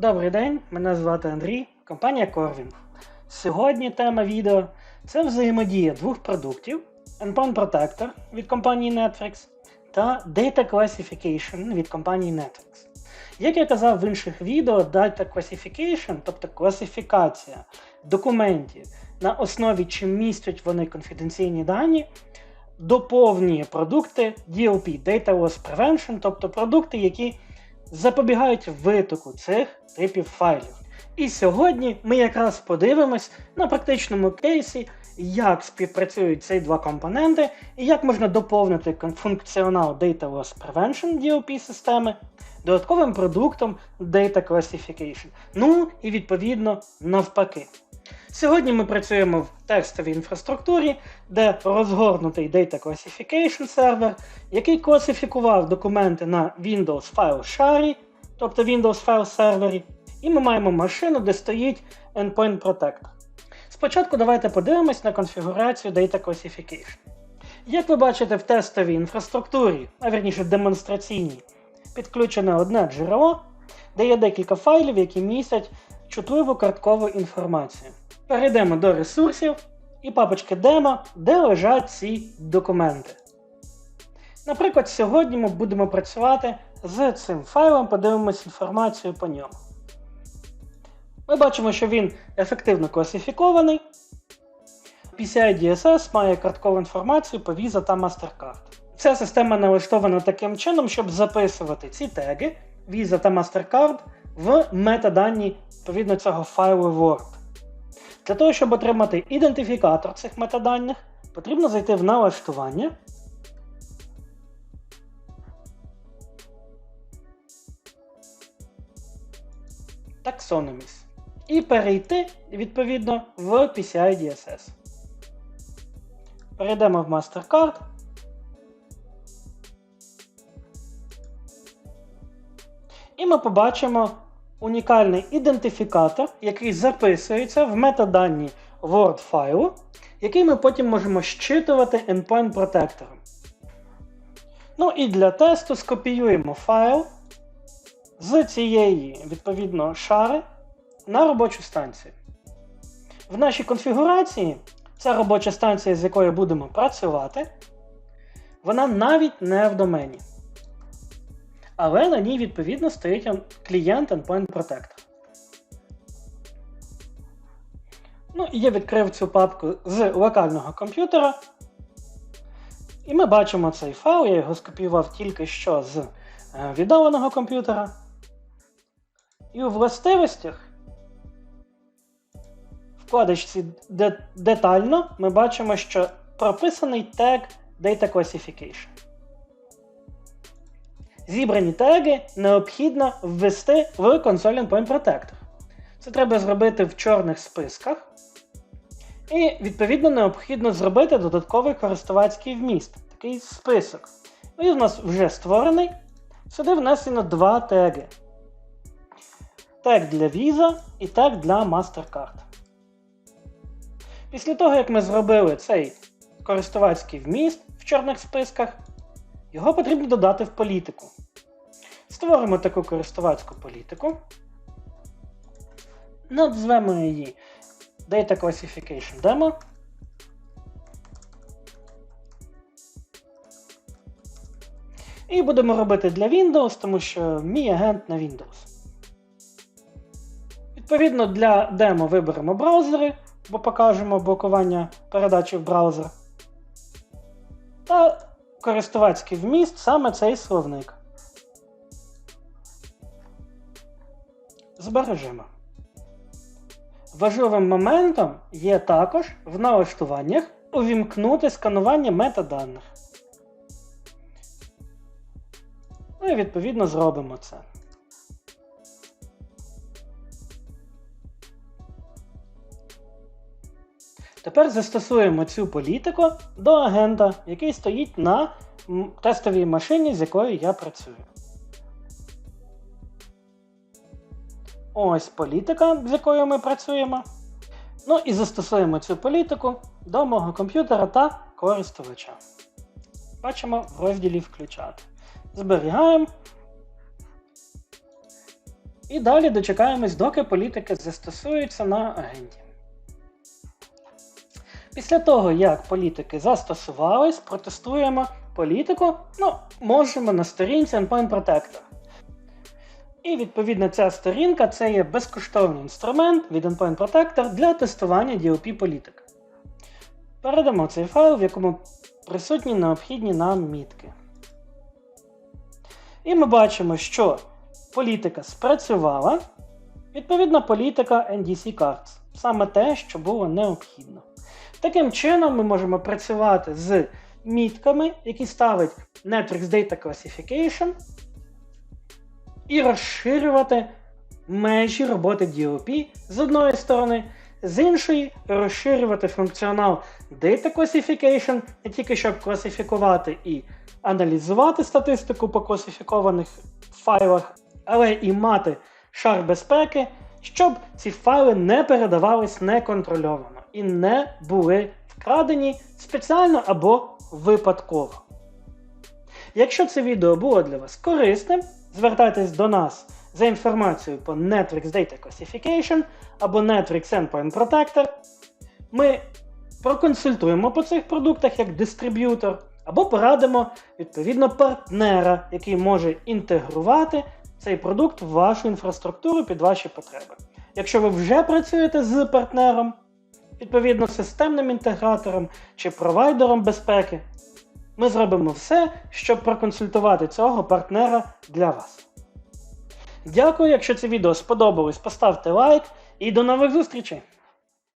Добрий день, мене звати Андрій, компанія Corvin. Сьогодні тема відео це взаємодія двох продуктів: Endpoint Protector від компанії Netflix та Data Classification від компанії Netflix. Як я казав в інших відео, Data Classification, тобто класифікація документів на основі чи містять вони конфіденційні дані, доповнює продукти DLP Data Loss Prevention, тобто продукти, які запобігають витоку цих типів файлів. І сьогодні ми якраз подивимось на практичному кейсі, як співпрацюють ці два компоненти і як можна доповнити функціонал Data Loss Prevention DLP системи додатковим продуктом Data Classification. Ну і відповідно навпаки. Сьогодні ми працюємо в текстовій інфраструктурі, де розгорнутий Data Classification сервер, який класифікував документи на Windows File Share, тобто Windows File сервері, і ми маємо машину, де стоїть Endpoint Protector. Спочатку давайте подивимось на конфігурацію Data Classification. Як ви бачите в тестовій інфраструктурі, а вірніше демонстраційній, підключене одне джерело, де є декілька файлів, які містять чутливу карткову інформацію. Перейдемо до ресурсів і папочки демо, де лежать ці документи. Наприклад, сьогодні ми будемо працювати з цим файлом, подивимось інформацію по ньому. Ми бачимо, що він ефективно класифікований. PCI DSS має карткову інформацію по Visa та MasterCard. Ця система налаштована таким чином, щоб записувати ці теги Visa та MasterCard в метадані відповідно цього файлу Word. Для того, щоб отримати ідентифікатор цих метаданих, потрібно зайти в налаштування. Taxonomies. І перейти, відповідно, в PCI DSS. Перейдемо в MasterCard. І ми побачимо унікальний ідентифікатор, який записується в метадані Word файлу, який ми потім можемо щитувати endpoint протектором. Ну і для тесту скопіюємо файл з цієї, відповідно, шари на робочу станцію. В нашій конфігурації ця робоча станція, з якою будемо працювати, вона навіть не в домені. Але на ній, відповідно, стоїть клієнт Endpoint Protector. Ну, і я відкрив цю папку з локального комп'ютера. І ми бачимо цей файл, я його скопіював тільки що з е, віддаленого комп'ютера. І у властивостях вкладочці детально ми бачимо, що прописаний тег Data Classification. Зібрані теги необхідно ввести в консоль Endpoint Protector. Це треба зробити в чорних списках. І, відповідно, необхідно зробити додатковий користувацький вміст, такий список. Він у нас вже створений. Сюди внесено два теги. Тег для Visa і тег для MasterCard. Після того, як ми зробили цей користувацький вміст в чорних списках, його потрібно додати в політику. Створимо таку користувацьку політику. Назвемо її Data Classification Demo. І будемо робити для Windows, тому що мій агент на Windows. Відповідно, для демо виберемо браузери, бо покажемо блокування передачі в браузер. Та користувацький вміст саме цей словник. Збережемо. Важливим моментом є також в налаштуваннях увімкнути сканування метаданих. Ну і відповідно зробимо це. Тепер застосуємо цю політику до агента, який стоїть на тестовій машині, з якою я працюю. Ось політика, з якою ми працюємо. Ну і застосуємо цю політику до мого комп'ютера та користувача. Бачимо в розділі Включати. Зберігаємо. І далі дочекаємось, доки політики застосуються на агентів. Після того, як політики застосувались, протестуємо політику, ну, можемо на сторінці Endpoint Protector. І відповідно ця сторінка це є безкоштовний інструмент від Endpoint Protector для тестування DLP політики. Передамо цей файл, в якому присутні необхідні нам мітки. І ми бачимо, що політика спрацювала. Відповідна політика NDC Cards. Саме те, що було необхідно. Таким чином, ми можемо працювати з мітками, які ставить Netflix Data Classification, і розширювати межі роботи DLP з одної сторони, з іншої розширювати функціонал Data Classification, не тільки щоб класифікувати і аналізувати статистику по класифікованих файлах, але і мати шар безпеки, щоб ці файли не передавались неконтрольовано і не були вкрадені спеціально або випадково. Якщо це відео було для вас корисним, звертайтесь до нас за інформацією по Netflix Data Classification або Netflix Endpoint Protector. Ми проконсультуємо по цих продуктах як дистриб'ютор, або порадимо відповідно партнера, який може інтегрувати цей продукт в вашу інфраструктуру під ваші потреби. Якщо ви вже працюєте з партнером, відповідно системним інтегратором чи провайдером безпеки, ми зробимо все, щоб проконсультувати цього партнера для вас. Дякую, якщо це відео сподобалось, поставте лайк і до нових зустрічей!